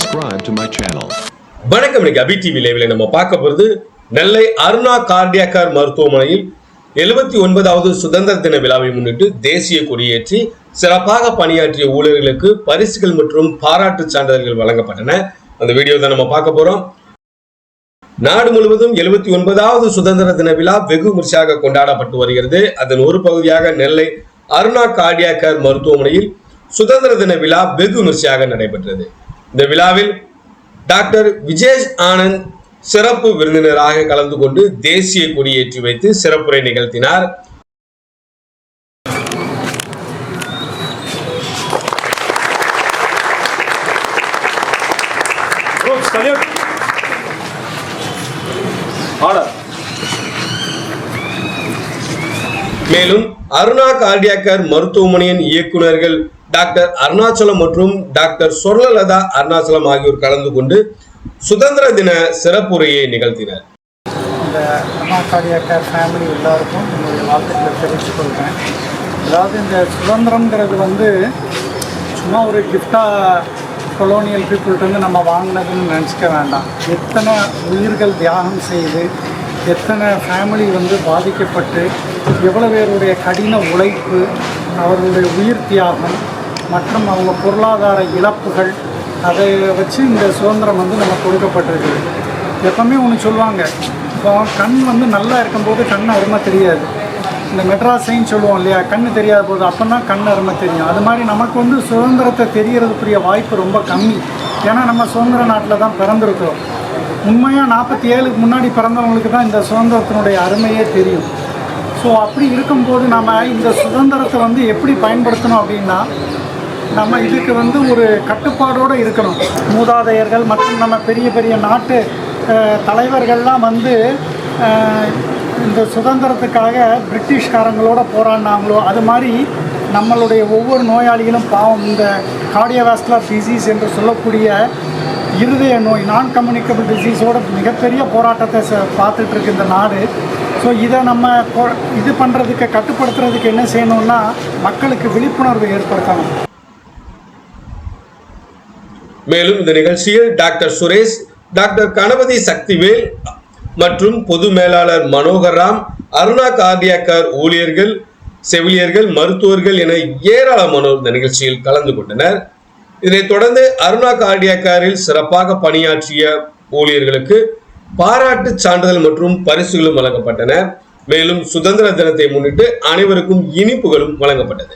subscribe to my channel. வணக்கம் இன்னைக்கு அபி TV லைவ்ல நம்ம பார்க்க போறது நெல்லை அருணா கார்டியாக்கார் மருத்துவமனையில் எழுபத்தி ஒன்பதாவது சுதந்திர தின விழாவை முன்னிட்டு தேசிய கொடியேற்றி சிறப்பாக பணியாற்றிய ஊழியர்களுக்கு பரிசுகள் மற்றும் பாராட்டு சான்றிதழ்கள் வழங்கப்பட்டன. அந்த வீடியோ தான் நம்ம பார்க்க போறோம். நாடு முழுவதும் எழுபத்தி ஒன்பதாவது சுதந்திர தின விழா வெகு விமர்சையாக கொண்டாடப்பட்டு வருகிறது. அதன் ஒரு பகுதியாக நெல்லை அருணா கார்டியாக்கர் மருத்துவமனையில் சுதந்திர தின விழா வெகு விமர்சையாக நடைபெற்றது. இந்த விழாவில் டாக்டர் விஜேஷ் ஆனந்த் சிறப்பு விருந்தினராக கலந்து கொண்டு தேசிய கொடியேற்றி வைத்து சிறப்புரை நிகழ்த்தினார். மேலும் அருணா கார்டியாக்கர் மருத்துவமனையின் இயக்குநர்கள் டாக்டர் அருணாச்சலம் மற்றும் டாக்டர் சொர்ணலதா அருணாச்சலம் ஆகியோர் கலந்து கொண்டு சுதந்திர தின சிறப்புரையை நிகழ்த்தினர். இந்த அம்மா கார்டியாக்கர் ஃபேமிலி எல்லாருக்கும் என்னுடைய வாழ்த்துக்களை தெரிவித்துக் கொள்கிறேன். அதாவது இந்த சுதந்திரம்ங்கிறது வந்து சும்மா ஒரு கிஃப்டாக கொலோனியல் பீப்புள்கிட்டருந்து நம்ம வாங்கினதுன்னு நினச்சிக்க வேண்டாம். எத்தனை உயிர்கள் தியாகம் செய்து எத்தனை ஃபேமிலி வந்து பாதிக்கப்பட்டு எவ்வளோ பேருடைய கடின உழைப்பு அவர்களுடைய உயிர் தியாகம் மற்றும் அவங்க பொருளாதார இழப்புகள் அதை வச்சு இந்த சுதந்திரம் வந்து நமக்கு கொடுக்கப்பட்டிருக்கு. எப்பவுமே ஒன்று சொல்லுவாங்க இப்போ கண் வந்து நல்லா இருக்கும்போது கண் அருமை தெரியாது. இந்த மெட்ராஸைன்னு சொல்லுவோம் இல்லையா கண் தெரியாத போது அப்போனா கண் அருமை தெரியும். அது மாதிரி நமக்கு வந்து சுதந்திரத்தை தெரியறதுக்குரிய வாய்ப்பு ரொம்ப கம்மி. ஏன்னா நம்ம சுதந்திர நாட்டில் தான் பிறந்திருக்கிறோம். உண்மையாக நாற்பத்தி ஏழுக்கு முன்னாடி பிறந்தவங்களுக்கு தான் இந்த சுதந்திரத்தினுடைய அருமையே தெரியும். ஸோ அப்படி இருக்கும்போது நம்ம இந்த சுதந்திரத்தை வந்து எப்படி பயன்படுத்தணும் அப்படின்னா நம்ம இதுக்கு வந்து ஒரு கட்டுப்பாடோடு இருக்கணும். மூதாதையர்கள் மற்றும் நம்ம பெரிய பெரிய நாட்டு தலைவர்கள்லாம் வந்து இந்த சுதந்திரத்துக்காக பிரிட்டிஷ்காரங்களோட போராடினாங்களோ அது மாதிரி நம்மளுடைய ஒவ்வொரு நோயாளிகளும் பாவம். இந்த கார்டியோவாஸ்குலர் டிசீஸ் என்று சொல்லக்கூடிய இருதய நோய் நான் கம்யூனிகபிள் டிசீஸோட மிகப்பெரிய போராட்டத்தை ச இருக்கு இந்த நாடு. ஸோ இதை நம்ம இது பண்ணுறதுக்கு கட்டுப்படுத்துறதுக்கு என்ன செய்யணும்னா மக்களுக்கு விழிப்புணர்வு ஏற்படுத்தணும். மேலும் இந்த நிகழ்ச்சியில் டாக்டர் சுரேஷ் டாக்டர் கணபதி சக்திவேல் மற்றும் பொது மேலாளர் மனோகர் ராம் அருணா கார்டியாக்கர் ஊழியர்கள் செவிலியர்கள் மருத்துவர்கள் என ஏராளமானோர் இந்த நிகழ்ச்சியில் கலந்து கொண்டனர். இதனைத் தொடர்ந்து அருணா கார்டியாக்காரில் சிறப்பாக பணியாற்றிய ஊழியர்களுக்கு பாராட்டு சான்றிதழ் மற்றும் பரிசுகளும் வழங்கப்பட்டன. மேலும் சுதந்திர தினத்தை முன்னிட்டு அனைவருக்கும் இனிப்புகளும் வழங்கப்பட்டது.